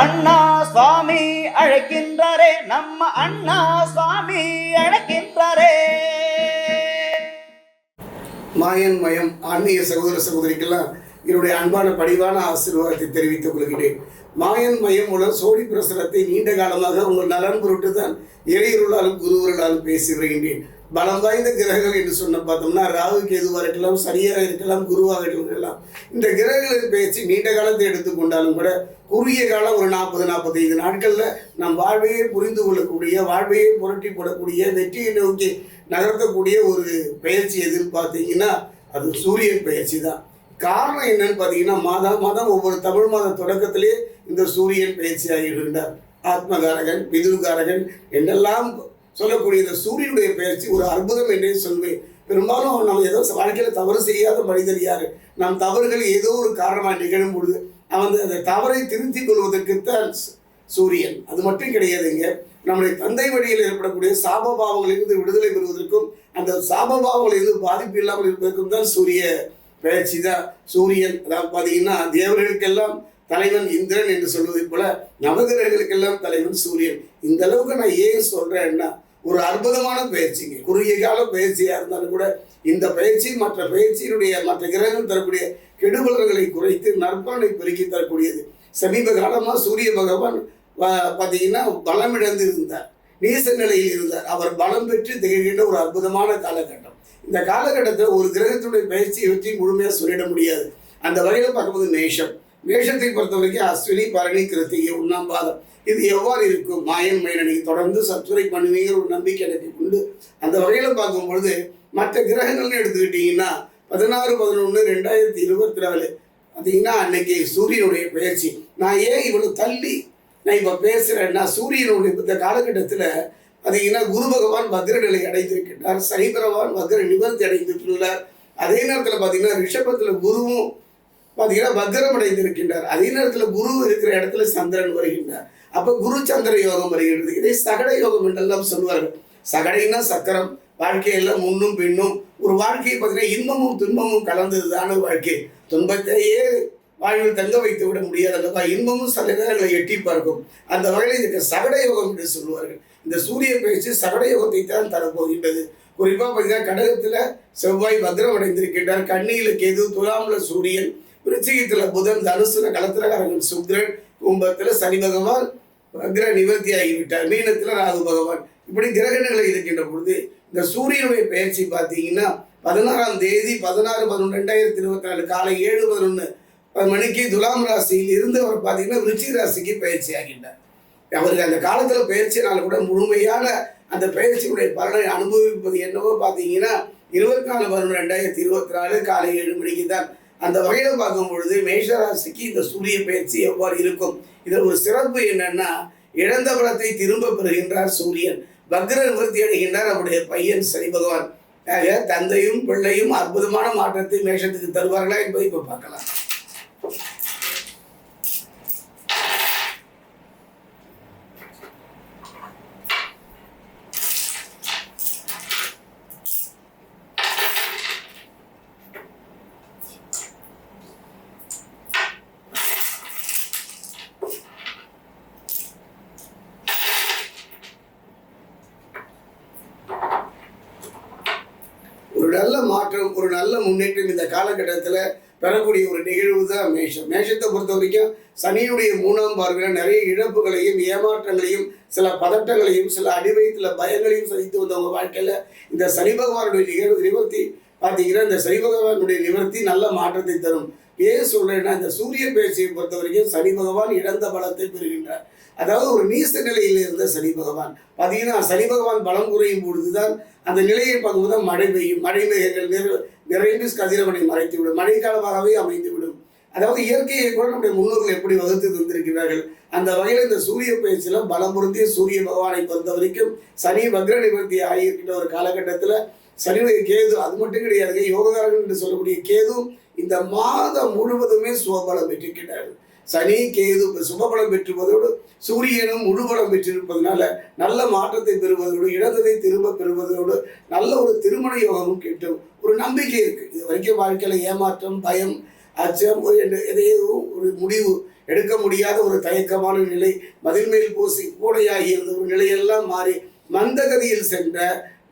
அண்ணா சுவாமி அழைக்கின்றாரே நம்ம அண்ணா சுவாமி அழைக்கின்றாரே. மாயன் மயம் ஆன்மீக சகோதர சகோதரிக்கெல்லாம் என்னுடைய அன்பான பணிவான ஆசீர்வாதத்தை தெரிவித்துக் கொள்கிறேன். மாயன் மயம் மூலம் சோழி பிரசனத்தை நீண்ட காலமாக உங்கள் நலன் பொருட்டு தான் இறையருளாலும் குருவர்களாலும் பேசி வருகின்றேன். பலம் வாய்ந்த கிரகங்கள் என்று சொன்ன பார்த்தோம்னா ராகு கேதுவாக இருக்கலாம் சரியாக இருக்கலாம் குருவாக இருக்கலாம். இந்த கிரகங்களின் பேச்சு நீண்ட காலத்தை எடுத்துக்கொண்டாலும் கூட குறுகிய காலம் ஒரு நாற்பது நாற்பத்தைந்து நாட்களில் நம் வாழ்வையே புரிந்து கொள்ளக்கூடிய வாழ்வையே புரட்டி போடக்கூடிய வெற்றியை நோக்கி நகர்த்தக்கூடிய ஒரு பயிற்சி எதுன்னு பார்த்தீங்கன்னா அது சூரியன் பயிற்சி தான் காரணம் என்னன்னு பார்த்தீங்கன்னா மாதம் மாதம் ஒவ்வொரு தமிழ் மாத தொடக்கத்திலே இந்த சூரியன் பயிற்சியாக இருந்தார். ஆத்மகாரகன் பிதுகாரகன் என்றெல்லாம் சொல்லக்கூடிய இந்த சூரியனுடைய பயிற்சி ஒரு அற்புதம் என்றே சொல்வேன். பெரும்பாலும் நம்ம ஏதோ வாழ்க்கையில் தவறு செய்யாத மனிதர் யார்? நம் தவறுகள் ஏதோ ஒரு காரணமாக நிகழும் பொழுது அவன் அந்த தவறை திருத்திக் கொள்வதற்குத்தான் சு- சூரியன். அது மட்டும் கிடையாதுங்க. நம்முடைய தந்தை வழியில் ஏற்படக்கூடிய சாபபாவங்களிலிருந்து விடுதலை பெறுவதற்கும் அந்த சாபபாவங்களிலிருந்து பாதிப்பு இல்லாமல் இருப்பதற்கும் தான் சூரிய பயிற்சி தான். சூரியன் அதாவது பார்த்தீங்கன்னா தேவர்களுக்கெல்லாம் தலைவன் இந்திரன் என்று சொல்வதைப் போல நவகிரகங்களுக்கெல்லாம் தலைவன் சூரியன். இந்த அளவுக்கு நான் ஏன் சொல்றேன்னா ஒரு அற்புதமான பயிற்சிங்க குறுகிய கால பயிற்சியாக இருந்தாலும் கூட இந்த பயிற்சி மற்ற பயிற்சியினுடைய மற்ற கிரகங்கள் தரக்கூடிய கெடுபலர்களை குறைத்து நற்பலனை பெருக்கி தரக்கூடியது. சமீப காலமாக சூரிய பகவான் பார்த்தீங்கன்னா பலமிழந்து இருந்தார் நீச நிலையில் இருந்தார். அவர் பலம் பெற்று திகழ்கின்ற ஒரு அற்புதமான காலகட்டம். இந்த காலகட்டத்தில் ஒரு கிரகத்துடைய பயிற்சியை பற்றி முழுமையாக சொல்லிட முடியாது. அந்த வகையில் பார்க்கும்போது மேஷம். மேஷத்தை பொறுத்த வரைக்கும் அஸ்வினி பரணி கிருத்திகை உண்ணாம்பாதம். இது எவ்வாறு இருக்கும்? மாயன் மயனனை தொடர்ந்து சத்துரை பண்ணுவீங்கிற ஒரு நம்பிக்கை எனக்கு உண்டு. அந்த வகையில் பார்க்கும்பொழுது மற்ற கிரகங்கள்னு எடுத்துக்கிட்டிங்கன்னா பதினாறு பதினொன்று ரெண்டாயிரத்தி இருபத்தி நாலு. பார்த்தீங்கன்னா அன்னைக்கு சூரியனுடைய பயிற்சி நான் ஏன் இவ்வளவு தள்ளி நான் இப்போ பேசுகிறேன்னா சூரியனுடைய இந்த காலகட்டத்தில் பார்த்தீங்கன்னா குரு பகவான் பக்ர நிலை அடைந்திருக்கின்றார். சனி பகவான் பத்ர நிவர்த்தி அடைந்துள்ளார் அதே நேரத்தில் பார்த்தீங்கன்னா ரிஷபத்தில் குருவும் பார்த்தீங்கன்னா வக்ரம் அடைந்திருக்கின்றார் அதே நேரத்தில் குரு இருக்கிற இடத்துல சந்திரன் வருகின்றார். அப்போ குரு சந்திர யோகம் வருகிறது. இதை சகட யோகம் என்றெல்லாம் சொல்வார்கள். சகடைன்னா சக்கரம் வாழ்க்கையெல்லாம் முன்னும் பின்னும். ஒரு வாழ்க்கையை பார்த்தீங்கன்னா இன்பமும் துன்பமும் கலந்ததுதான வாழ்க்கை. துன்பத்தையே வாழ்வில் தங்க வைத்து விட முடியாது அல்லவா? இன்பமும் சில நேரங்களை எட்டி பார்க்கும். அந்த வகையில் இதுக்கு சகட யோகம் என்று சொல்லுவார்கள் இந்த சூரிய பயிற்சி சகட யோகத்தை தான் தரப்போகின்றது. குறிப்பாக பார்த்தீங்கன்னா கடகத்தில் செவ்வாய் பத்திரம் அடைந்திருக்கின்றார். கண்ணியில் கேது துலாமில் சூரியன் விருச்சிகத்தில் புதன் தனுசுல களத்திரகாரகன் சுக்ரன் கும்பத்தில் சனி பகவான் வக்ர நிவர்த்தி ஆகிவிட்டார். மீனத்தில் ராகு பகவான். இப்படி கிரகணங்கள் இருக்கின்ற பொழுது இந்த சூரியனுடைய பயிற்சி பார்த்தீங்கன்னா பதினாறாம் தேதி பதினாறு பதினொன்று ரெண்டாயிரத்தி இருபத்தி நாலு காலை ஏழு பதினொன்று மணிக்கு துலாம் ராசியில் இருந்து அவர் பார்த்தீங்கன்னா விருச்சிக ராசிக்கு பயிற்சி ஆகின்றார். அவருக்கு அந்த காலத்தில் பயிற்சினால கூட முழுமையான அந்த பயிற்சியுடைய பலனை அனுபவிப்பது என்னவோ பார்த்தீங்கன்னா இருபத்தி நாலு பதினொன்று ரெண்டாயிரத்தி இருபத்தி நாலு காலை ஏழு மணிக்கு தான் அந்த வகையில் பார்க்கும் பொழுது மேஷராசிக்கு இந்த சூரிய பயிற்சி எவ்வாறு இருக்கும்? இதில் ஒரு சிறப்பு என்னன்னா இழந்த பலத்தை திரும்ப பெறுகின்றார் சூரியன். பக்ர நிவர்த்தி அடைகின்றார் அவருடைய பையன் சனி பகவான். ஆக தந்தையும் பிள்ளையும் அற்புதமான மாற்றத்தை மேஷத்துக்கு தருவார்களா என்பதை இப்போ பார்க்கலாம். ஒரு நல்ல மாற்றம் ஒரு நல்ல முன்னேற்றம் இந்த காலகட்டத்தில் பெறக்கூடிய ஒரு நிகழ்வு தான் மேஷம். மேஷத்தை பொறுத்த வரைக்கும் சனியுடைய மூணாம் பார்வையில் நிறைய இழப்புகளையும் ஏமாற்றங்களையும் சில பதட்டங்களையும் சில அடிவயத்தில் பயங்களையும் சந்தித்து வந்தவங்க வாழ்க்கையில் இந்த சனி பகவானுடைய நிகழ்வு நிவர்த்தி பார்த்தீங்கன்னா இந்த சனி பகவானுடைய நிவர்த்தி நல்ல மாற்றத்தை தரும். ஏன் சொல்கிறேன்னா இந்த சூரிய பேச்சியை பொறுத்த வரைக்கும் சனி பகவான் இழந்த பலத்தை பெறுகின்றார். அதாவது ஒரு நீச நிலையில் இருந்த சனி பகவான். பார்த்தீங்கன்னா சனி பகவான் பலம் குறையும் பொழுதுதான் அந்த நிலையை பார்க்கும்போது தான் மழை பெய்யும். மழை மேகங்கள் நிறை நிறைந்து கதிரவனை மறைத்து விடும் மழைக்காலமாகவே அமைந்து விடும் அதாவது இயற்கையை கூட நம்முடைய முன்னோர்கள் எப்படி வகுத்து தந்திருக்கிறார்கள்? அந்த வகையில் இந்த சூரிய பயிற்சியில் பலம் பொருந்திய சூரிய பகவானை பொறுத்த வரைக்கும் சனி வக்ர நிவர்த்தி ஆகியிருக்கின்ற ஒரு காலகட்டத்தில் சனியுடைய கேது அது மட்டும் கிடையாது யோககாரகன் என்று சொல்லக்கூடிய கேது இந்த மாதம் முழுவதுமே சுவபலம் பெற்றிருக்கிறார்கள் சனி கேது சுபபலம் பெற்றுவதோடு சூரியனும் முழுபலம் பெற்றிருப்பதனால நல்ல மாற்றத்தை பெறுவதோடு இழந்ததை திரும்ப பெறுவதோடு நல்ல ஒரு திருமண யோகமும் கிட்டும். ஒரு நம்பிக்கை இருக்கு. இது வரைக்கும் வாழ்க்கையில் ஏமாற்றம் பயம் அச்சம் ஒரு எதையோ ஒரு முடிவு எடுக்க முடியாத ஒரு தயக்கமான நிலை மதில் மேல் பூசி கூடையாகி இருந்த ஒரு நிலையெல்லாம் மாறி மந்தகதியில் சென்ற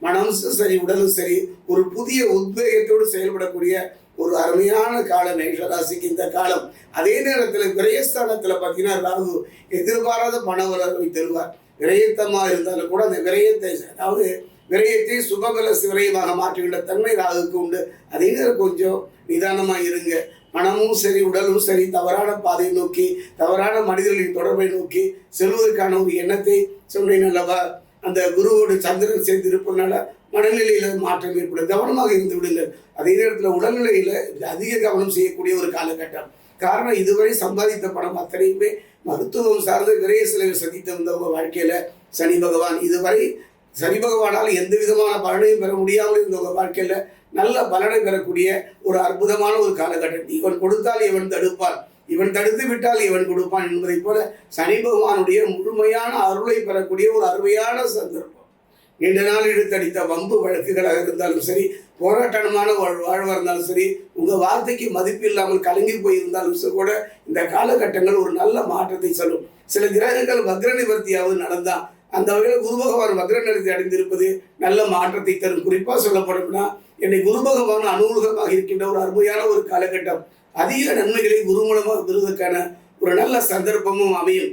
மனம் சரி உடலும் சரி ஒரு புதிய உத்வேகத்தோடு செயல்படக்கூடிய ஒரு அருமையான காலம் மேஷராசிக்கு இந்த காலம். அதே நேரத்தில் விரயஸ்தானத்தில் பார்த்தீங்கன்னா ராகு எதிர்பாராத பண வரவை தருவார். விரயத்தமாக இருந்தாலும் கூட அந்த விரயத்தை அதாவது விரயத்தை சுபபல விரயமாக மாற்றுகின்ற தன்மை ராகுக்கு உண்டு. அதே நேரம் கொஞ்சம் நிதானமாக இருங்க. மனமும் சரி உடலும் சரி தவறான பாதையை நோக்கி தவறான மனிதர்களின் தொடர்பை நோக்கி செல்வதற்கான ஒரு எண்ணத்தை சொன்னேன் அல்லவா? அந்த குருவோடு சந்திரன் சேர்ந்து இருப்பதனால மனநிலையில் மாற்றம் ஏற்படும். கவனமாக இருந்து விடுங்கள். அதே நேரத்தில் உடல்நிலையில் அதிக கவனம் செய்யக்கூடிய ஒரு காலகட்டம். காரணம் இதுவரை சம்பாதித்த பணம் அத்தனையுமே மருத்துவம் சார்ந்து விரைய செலவு சந்தித்து வந்தவங்க வாழ்க்கையில் சனி பகவான். இதுவரை சனி பகவானால் எந்த விதமான பலனையும் பெற முடியாமல் இருந்தவங்க வாழ்க்கையில் நல்ல பலனை பெறக்கூடிய ஒரு அற்புதமான ஒரு காலகட்டம். இவன் கொடுத்தால் இவன் தடுப்பான். இவன் தடுத்து விட்டால் இவன் கொடுப்பான் என்பதைப் போல சனி பகவானுடைய முழுமையான அருளை பெறக்கூடிய ஒரு அருமையான சந்தர்ப்பம். நீண்ட நாள் இழுத்தடித்த வம்பு வழக்குகளாக இருந்தாலும் சரி போராட்டமான வாழ் வாழ்வாக இருந்தாலும் சரி உங்கள் வார்த்தைக்கு மதிப்பு இல்லாமல் கலங்கி போயிருந்தாலும் கூட இந்த காலகட்டங்கள் ஒரு நல்ல மாற்றத்தை சொல்லும். சில கிரகங்கள் வக்ர நிவர்த்தியாவது நடந்தா அந்த வகையில் குரு பகவான் வக்ர நிவர்த்தி அடைந்திருப்பது நல்ல மாற்றத்தை தரும். குறிப்பாக சொல்லப்படும்னா என்னை குரு பகவான் அனுகூலமாக இருக்கின்ற ஒரு அருமையான ஒரு காலகட்டம். அதிக நன்மைகளை குரு மூலமாக பெறுவதற்கான ஒரு நல்ல சந்தர்ப்பமும் அமையும்.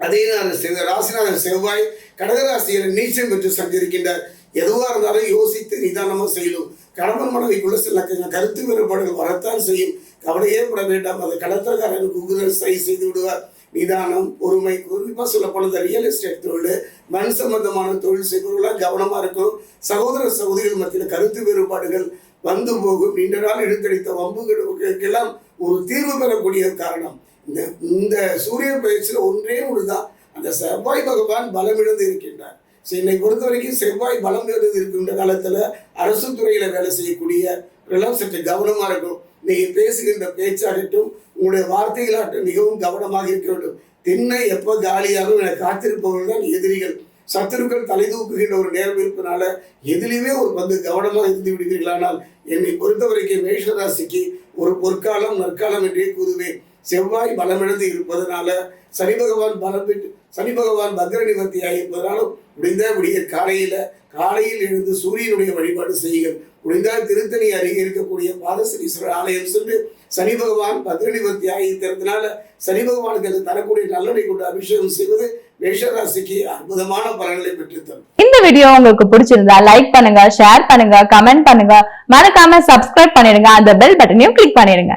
அதே நான் ராசிநாதன் செவ்வாய் கடகராசியில் நீச்சம் பெற்று சந்திருக்கின்றார் எதுவாக இருந்தாலும் யோசித்து நிதானமாக செய்யணும். கணவன் மனைவிக்குள்ள சில கருத்து வேறுபாடுகள் வரத்தான் செய்யும். கவலையே பட வேண்டாம். அதை கடத்தக்காரன் குகுதல் சரி செய்து விடுவார். நிதானம் பொறுமை குறிப்பாக சொல்லப்போனது ரியல் எஸ்டேட் தொழில் மண் சம்பந்தமான தொழில் செய்பவர்களாக கவனமாக இருக்கும் சகோதர சகோதரிகள் மத்தியில் கருத்து வேறுபாடுகள் வந்து போகும். நீண்ட நாள் எடுத்தடித்த வம்புகளுக்கெல்லாம் ஒரு தீர்வு பெறக்கூடிய காரணம். இந்த இந்த சூரிய பயிற்சியில் ஒன்றே ஒன்று தான் அந்த செவ்வாய் பகவான் பலமிழந்து இருக்கின்றார். ஸோ என்னை பொறுத்த வரைக்கும் செவ்வாய் பலம் இழந்து இருக்கின்ற காலத்தில் அரசு துறையில் வேலை செய்யக்கூடிய எல்லாம் சற்று கவனமாக இருக்கும் நீங்கள் பேசுகின்ற பேச்சாகட்டும் உங்களுடைய வார்த்தைகளாகட்டும் மிகவும் கவனமாக இருக்க வேண்டும். திண்ணை எப்போ காலியாகும் என காத்திருப்பவர்கள் தான் எதிரிகள். சத்துருக்கள் தலை தூக்குகின்ற ஒரு நேரம் இருப்பதனால எதுலேயுமே ஒரு பந்து கவனமாக இருந்து விடுவீர்களானால் என்னை பொறுத்தவரைக்கும் மேஷராசிக்கு ஒரு பொற்காலம் நற்காலம் என்றே கூறுவேன் செவ்வாய் பலமிழந்து இருப்பதனால சனி பகவான் பலம் பெற்று சனி பகவான் பக்ர நிவர்த்தியாக இருப்பதனாலும் முடிந்த விடிய காலையில காலையில் எழுந்து சூரியனுடைய வழிபாடு செய்யுங்கள். முடிந்தால் திருத்தணி அருகே இருக்கக்கூடிய பாதசனீஸ்வரர் ஆலயம் சென்று சனி பகவான் பத்ர நிவர்த்தியாக இருக்கிறதுனால சனி பகவானுக்கு தரக்கூடிய நல்லடை கொண்டு அபிஷேகம் செய்வது மேஷராசிக்கு அற்புதமான பலன்களை பெற்றுத்தரும். இந்த வீடியோ உங்களுக்கு பிடிச்சிருந்தா லைக் பண்ணுங்க ஷேர் பண்ணுங்க கமெண்ட் பண்ணுங்க. மறக்காம சப்ஸ்கிரைப் பண்ணிடுங்க. அந்த பெல் பட்டனையும் கிளிக் பண்ணிடுங்க.